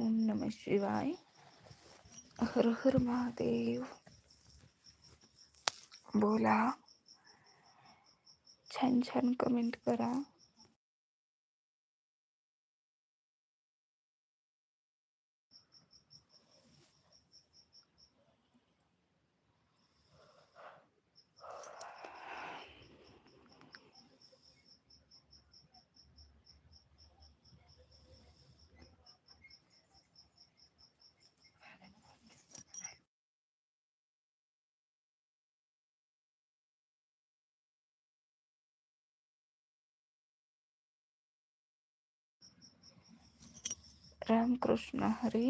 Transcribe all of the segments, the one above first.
ओम नम शिवाय। हर हर महादेव। बोला. छान छान कमेंट करा. रामकृष्ण हरी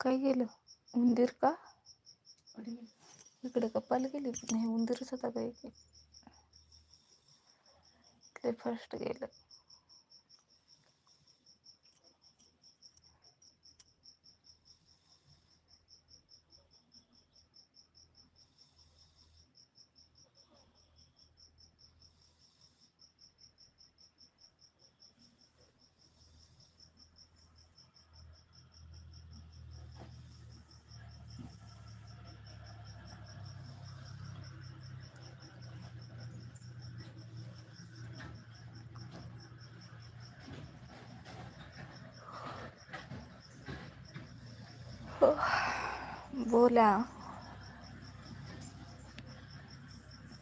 काय गेलं उंदीर का? इकडे कपाल गेली नाही उंदीरच होता काही फर्स्ट गेलं. बोला.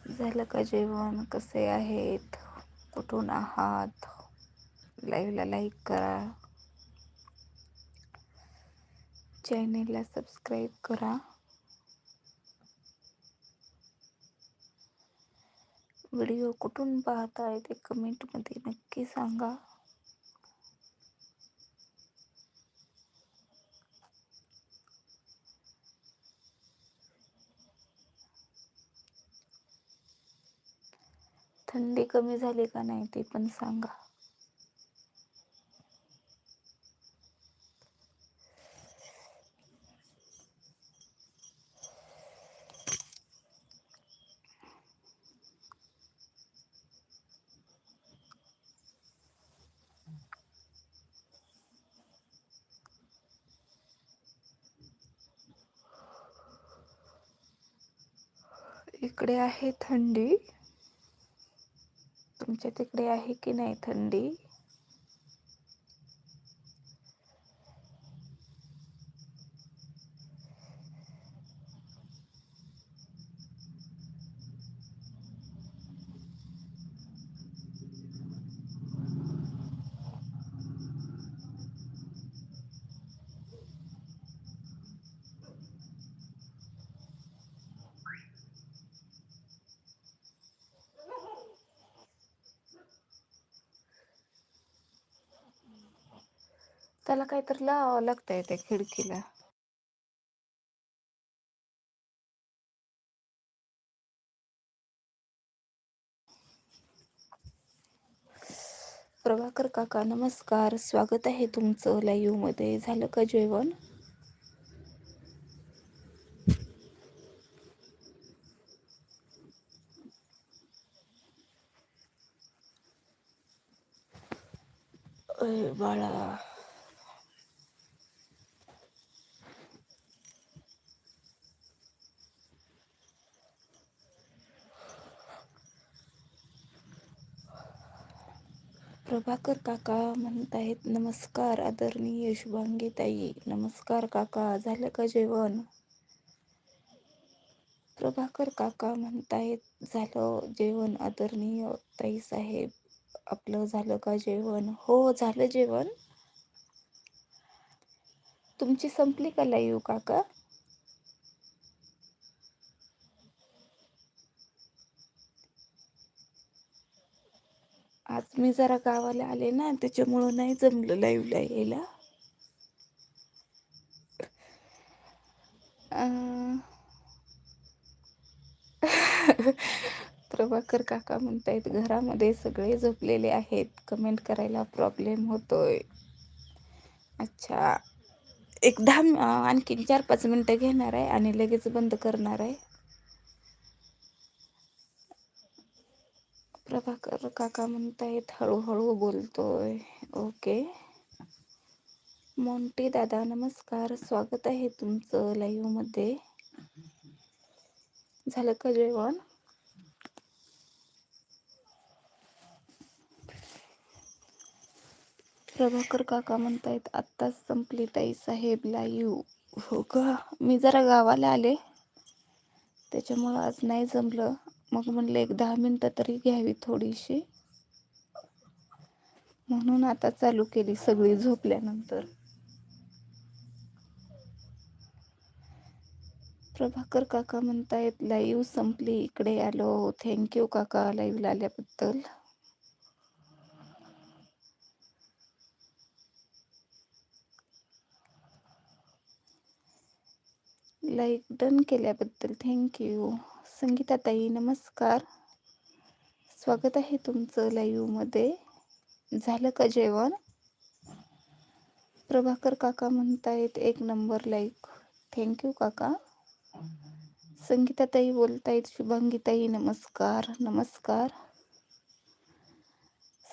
झालं का जेवण? कसे आहेत? कुठून आहात? लाईव्हला लाईक करा. चॅनेलला सबस्क्राईब करा. व्हिडिओ कुठून पाहताय ते कमेंटमध्ये नक्की सांगा. थंडी कमी झाली का नाही ते पण सांगा. इकडे आहे थंडी. तुमच्या तिकडे आहे की नाही थंडी? काहीतरी लावावं लागतंय त्या खिडकीला. प्रभाकर काका नमस्कार. स्वागत आहे तुमचं लाईव्हमध्ये. झालं का जेवण? बाळा. प्रभाकर काका म्हणत आहेत नमस्कार आदरणीय शुभांगी ताई नमस्कार काका झालं का जेवण? प्रभाकर काका म्हणत आहेत झालं जेवण आदरणीय ताई साहेब. आपलं झालं का जेवण? हो झालं जेवण. तुमची संपली का लाईव्ह काका आज मी जरा गावाला आले ना त्याच्यामुळं नाही जमलं लाईव्हला यायला. प्रभाकर काका म्हणतायत घरामध्ये सगळे झोपलेले आहेत. कमेंट करायला प्रॉब्लेम होतोय. अच्छा. एक दहा आणखीन चार पाच मिनटं घेणार आहे आणि लगेच बंद करणार आहे. प्रभाकर काका म्हणतायत हळूहळू बोलतोय. ओके. मोंटी दादा नमस्कार. स्वागत आहे तुमचं लाईव्हमध्ये झालं का जेवण? प्रभाकर काका म्हणतायत आत्ताच संपली ताई साहेब लाईव्ह. हो का? मी जरा गावाला आले. त्याच्यामुळं आज नाही जमलं. मग म्हणलं एक दहा मिनटं तरी घ्यावी थोडीशी. म्हणून आता चालू केली सगळी झोपल्यानंतर. प्रभाकर काका म्हणतायत लाईव्ह संपली इकडे आलो. थँक्यू काका लाईव्हला आल्याबद्दल. लाईक डन केल्याबद्दल थँक्यू संगीताताई नमस्कार. स्वागत आहे तुमचं लाईव्हमध्ये झालं का जेवण? प्रभाकर काका म्हणतायत एक नंबर लाईक थँक्यू काका. संगीताताई बोलतायत शुभांगीताई नमस्कार नमस्कार.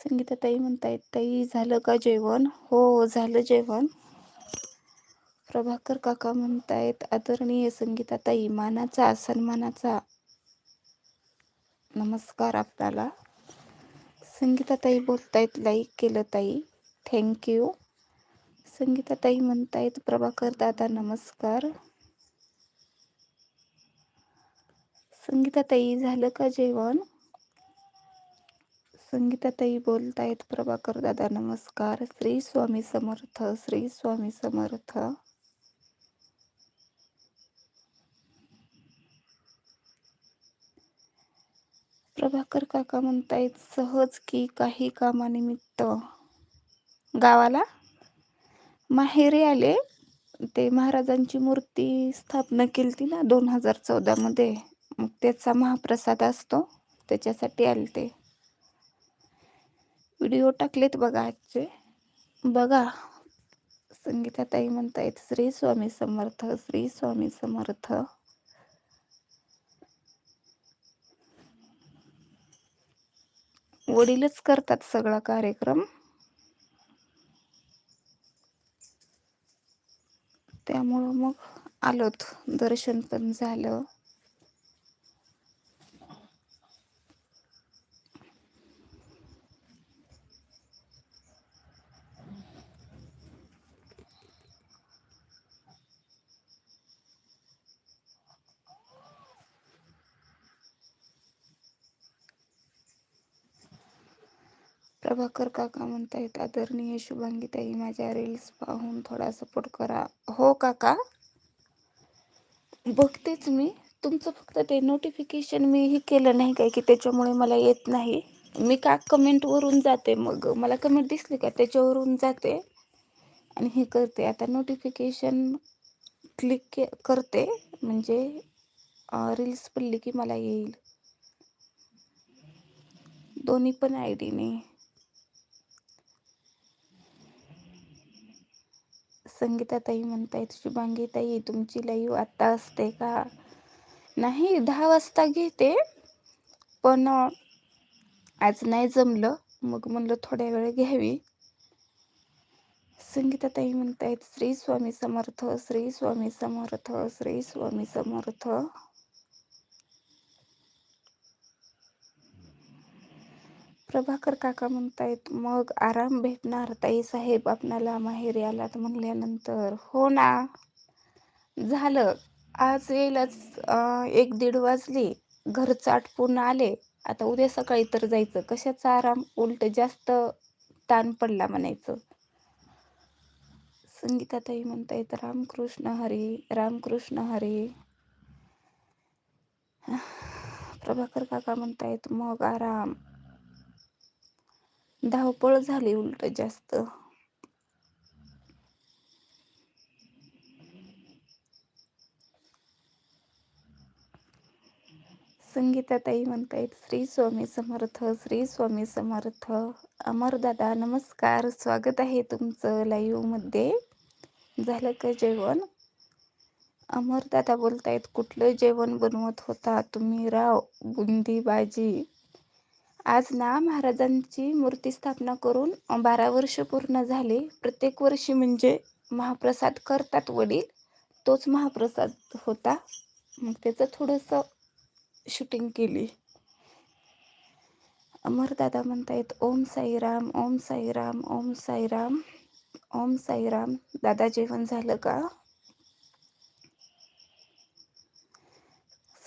संगीताताई म्हणतायत ताई झालं का जेवण? हो झालं जेवण. प्रभाकर काका म्हणतायत आदरणीय संगीताताई मानाचा सन्मानाचा नमस्कार आपल्याला. संगीताताई बोलतायत लाईक केलं ताई. थँक्यू संगीताताई म्हणतायत प्रभाकर दादा नमस्कार. संगीताताई झालं का जेवण? संगीताताई बोलतायत प्रभाकर दादा नमस्कार. श्री स्वामी समर्थ श्री स्वामी समर्थ. प्रभाकर काका म्हणतायत सहज की काही कामानिमित्त. गावाला? माहेरी आले. ते महाराजांची मूर्ती स्थापना केली ती ना दोन हजार चौदामध्ये मग त्याचा महाप्रसाद असतो. त्याच्यासाठी आले ते व्हिडिओ टाकलेत बघा आजचे. बघा. संगीताताई म्हणतायत श्री स्वामी समर्थ श्री स्वामी समर्थ. वडीलच करतात सगळा कार्यक्रम. त्यामुळं मग आलोत. दर्शन पण झालं. प्रभाकर काका म्हणतायत आदरणीय शुभांगीताई माझ्या रील्स पाहून थोडा सपोर्ट करा. हो काका? बघतेच मी. तुमचं फक्त ते नोटिफिकेशन मी हे केलं नाही काय की त्याच्यामुळे मला येत नाही. मी का कमेंटवरून जाते मग? मला कमेंट दिसली का? त्याच्यावरून जाते आणि हे करते. आता नोटिफिकेशन क्लिक के करते. म्हणजे रील्स पडली की मला येईल. दोन्ही पण आय डीने संगीताताई म्हणतायत शुभांगीताई तुमची लाईव्ह आत्ता असते का? नाही दहा वाजता घेते पण आज नाही जमलं मग म्हणलं थोड्या वेळ घ्यावी. संगीताताई म्हणतायत श्री स्वामी समर्थ श्री स्वामी समर्थ श्री स्वामी समर्थ. प्रभाकर काका म्हणतायत मग आराम भेटणार? ताई साहेब आपणाला माहेरी आलात म्हणल्यानंतर. हो ना. झालं. आज येईलच. एक दीड वाजली. घरचा आटपून आले. आता उद्या सकाळी तर जायचं. कशाचा आराम? उलट जास्त ताण पडला म्हणायचं. संगीताताई म्हणतायत रामकृष्ण हरी रामकृष्ण हरी. प्रभाकर काका म्हणतायत मग आराम. धावपळ झाली उलट जास्त. संगीताताई म्हणतायत श्री स्वामी समर्थ श्री स्वामी समर्थ अमरदादा नमस्कार. स्वागत आहे तुमचं लाईव्हमध्ये झालं का जेवण? अमरदादा बोलतायत कुठलं जेवण बनवत होता? तुम्ही राव बुंदी भाजी आज ना महाराजांची मूर्ती स्थापना करून बारा वर्ष पूर्ण झाले. प्रत्येक वर्षी म्हणजे महाप्रसाद करतात वडील. तोच महाप्रसाद होता. मग त्याचं थोडंसं शूटिंग केली. अमरदादा म्हणतायत ओम साईराम ओम साईराम ओम साईराम ओम साईराम. दादा जेवण झालं का?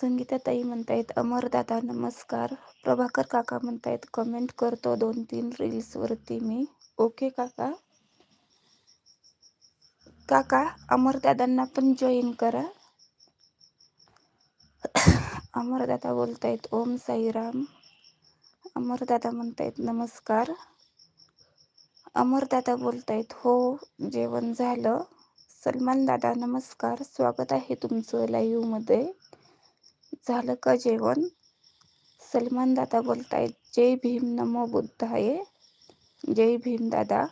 संगीताताई म्हणतायत अमरदादा नमस्कार. प्रभाकर काका म्हणतायत कमेंट करतो दोन तीन रील्सवरती मी. ओके काका. काका अमरदादांना पण जॉईन करा. अमरदादा बोलतायत ओम साईराम. अमरदादा म्हणतायत नमस्कार. अमरदादा बोलतायत हो जेवण झालं. सलमान दादा नमस्कार. स्वागत आहे तुमचं लाईव्हमध्ये झालं का जेवण? सलमान दादा बोलतायत जय भीम नमो बुद्धाय जय भीम दादा.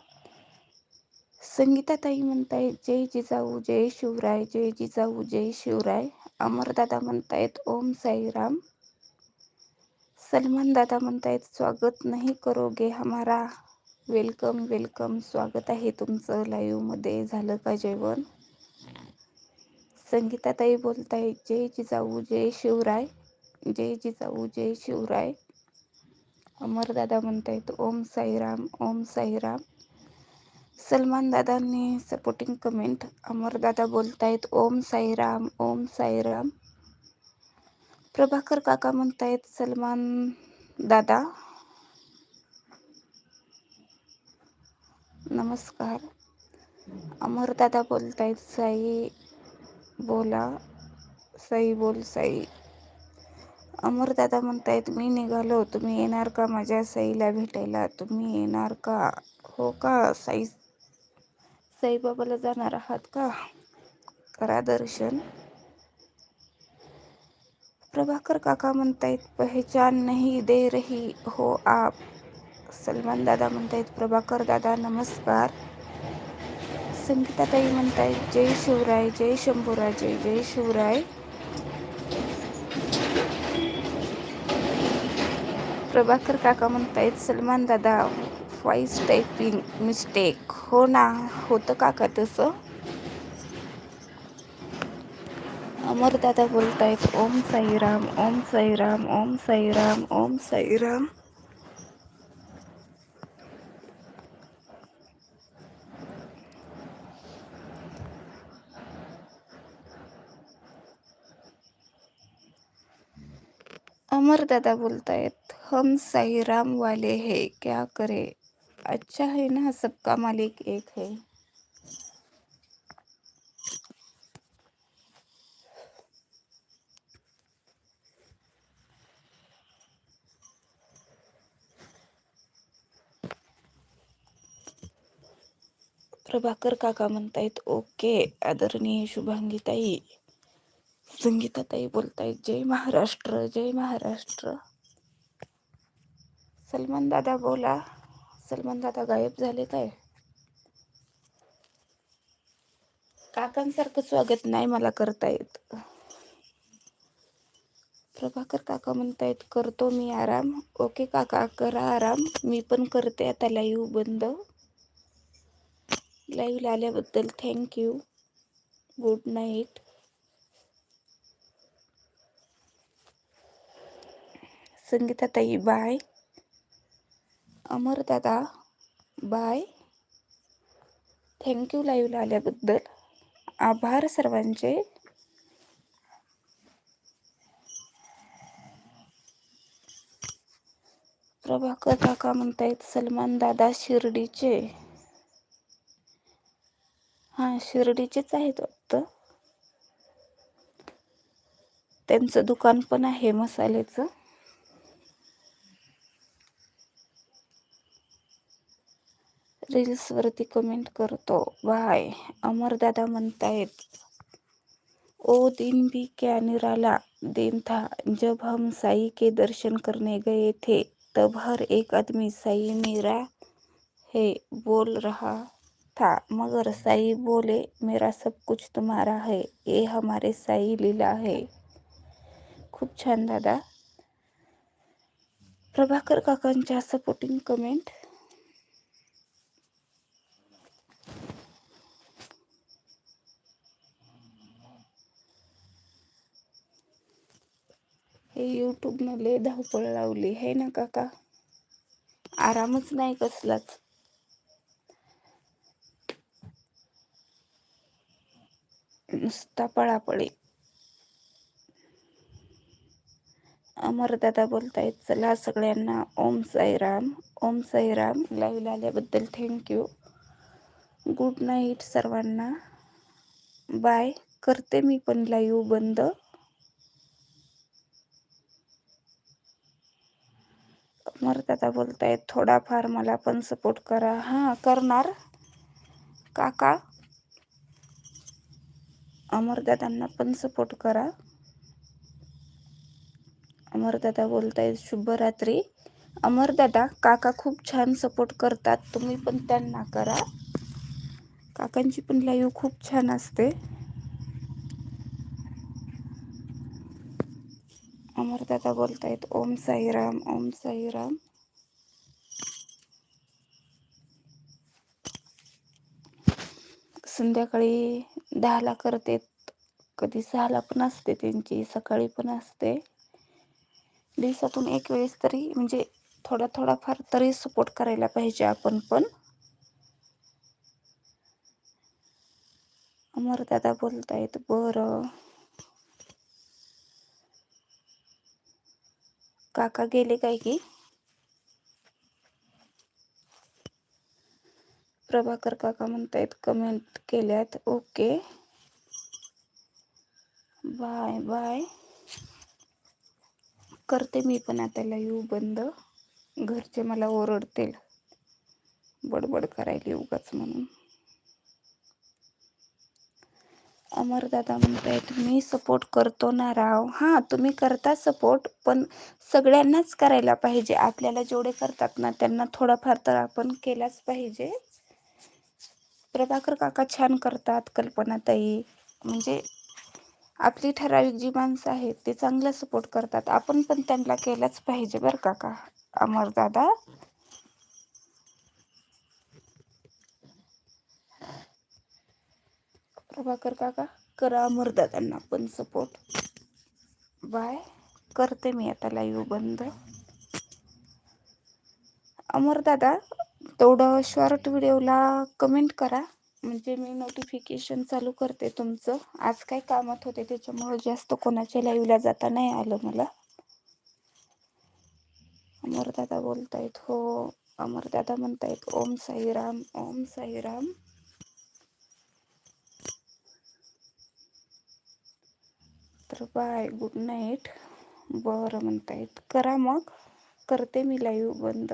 संगीताताई म्हणतायत जय जिजाऊ जय शिवराय जय जिजाऊ जय शिवराय. अमरदादा म्हणतायत ओम साईराम. सलमान दादा म्हणतायत स्वागत नाही करोगे हमारा. वेलकम वेलकम स्वागत आहे तुमचं लाईव्हमध्ये झालं का जेवण? संगीताताई बोलताय जय जिजाऊ जय शिवराय जय जिजाऊ जय शिवराय. अमरदादा म्हणतायत ओम साईराम ओम साईराम. सलमान दादांनी सपोर्टिंग कमेंट अमरदादा बोलतायत ओम साईराम ओम साईराम. प्रभाकर काका म्हणतायत सलमान दादा. नमस्कार. अमरदादा बोलतायत साई बोला. साई बोल साई. अमरदादा म्हणतायत मी निघालो. तुम्ही येणार का माझ्या साईला भेटायला? तुम्ही येणार का? हो का साई? साईबाबाला जाणार आहात का? करा दर्शन. प्रभाकर काका म्हणतायत पहचान नाही दे रही हो आप. सलमान दादा म्हणतायत प्रभाकर दादा नमस्कार. संगीताताई म्हणताय जय शिवराय जय शंभूराजे जय शिवराय. प्रभाकर काका म्हणतायत सलमान दादा व्हॉइस टायपिंग मिस्टेक हो ना होतं काका तसं? अमरदादा बोलतायत ओम साईराम ओम साईराम ओम साईराम ओम साईराम. अमर दादा बोलतायत, हम साईराम वाले हैं, क्या करे? अच्छा है ना, सबका मालिक एक है. प्रभाकर काका म्हणतायत, ओके, आदरणीय शुभांगीताई संगीताताई बोलतायत जय महाराष्ट्र जय महाराष्ट्र. सलमान दादा बोला. सलमान दादा गायब झाले काय? काकांसारखं स्वागत नाही मला करता येत प्रभाकर काका म्हणतायत करतो मी आराम. ओके काका करा आराम. मी पण करते आता लाईव्ह बंद. लाईव्ह आल्याबद्दल थँक्यू गुड नाईट संगीताताई बाय. अमर दादा बाय थँक्यू लाईव्हला आल्याबद्दल. आभार सर्वांचे. प्रभाकर काका म्हणतायत सलमान दादा शिर्डीचे. हां शिर्डीचेच आहेत वाटतं. त्यांचं दुकान पण आहे मसाल्याचं. रील्सवरती कमेंट करतो. बाय अमरदादा म्हणतायत ओ दिन भी क्या निराला. दिन था जब हम साई के दर्शन करने गए थे तब हर एक आदमी साई मेरा है बोल रहा था. मगर साई बोले मेरा सब कुछ तुम्हारा है ये हमारे साई लीला है. खूप छान दादा. प्रभाकर काकांच्या सपोर्टिंग कमेंट हे यूट्यूबनं लय धावपळ लावली. आहे ना काका? आरामच नाही कसलाच. नुसता पळापळी. अमरदादा बोलतायत चला सगळ्यांना ओम साईराम ओम साईराम लाईव्ह आल्याबद्दल थँक्यू गुड नाईट सर्वांना. बाय करते मी पण लाईव्ह बंद. अमरदादा बोलतायत थोडाफार मला पण सपोर्ट करा. हां करणार. काका? अमरदादांना पण सपोर्ट करा. अमरदादा बोलतायत शुभरात्री. अमरदादा काका खूप छान सपोर्ट करतात. तुम्ही पण त्यांना करा. काकांची पण लाईव्ह खूप छान असते. अमरदादा बोलतायत. ओम साईराम ओम साईराम. संध्याकाळी दहाला करते कधी सहाला पण असते त्यांची सकाळी पण असते. दिवसातून एक वेळेस तरी म्हणजे थोडा थोडाफार तरी सपोर्ट करायला पाहिजे आपण पण. अमरदादा बोलतायत बरं. काका गेले काय की? प्रभाकर काका म्हणतायत कमेंट केल्यात. ओके बाय बाय करते मी पण आता लाईव्ह बंद. घरचे मला ओरडतील. बडबड करायला उगाच म्हणून. अमरदादा म्हणतायत मी सपोर्ट करतो ना राव. हां तुम्ही करता सपोर्ट पण सगळ्यांनाच करायला पाहिजे. आपल्याला जेवढे करतात ना त्यांना थोडाफार तर आपण केलाच पाहिजे. प्रभाकर काका छान करतात कल्पनाताई. म्हणजे आपली ठराविक जी माणसं आहेत ते चांगला सपोर्ट करतात. आपण पण त्यांना केलाच पाहिजे बरं काका अमरदादा प्रभाकर काका. करा अमरदादांना पण सपोर्ट बाय करते मी आता लाईव्ह बंद. अमरदादा तेवढं शॉर्ट व्हिडिओला कमेंट करा. म्हणजे मी नोटिफिकेशन चालू करते तुमचं. आज काय कामात होते? त्याच्यामुळं जास्त कोणाच्या लाईव्हला जाता नाही आलं मला. अमरदादा बोलतायत हो. अमरदादा म्हणतायत ओम साईराम ओम साईराम. तर बाय गुड नाईट बरं म्हणतायत. करा मग. करते मी लाईव्ह बंद.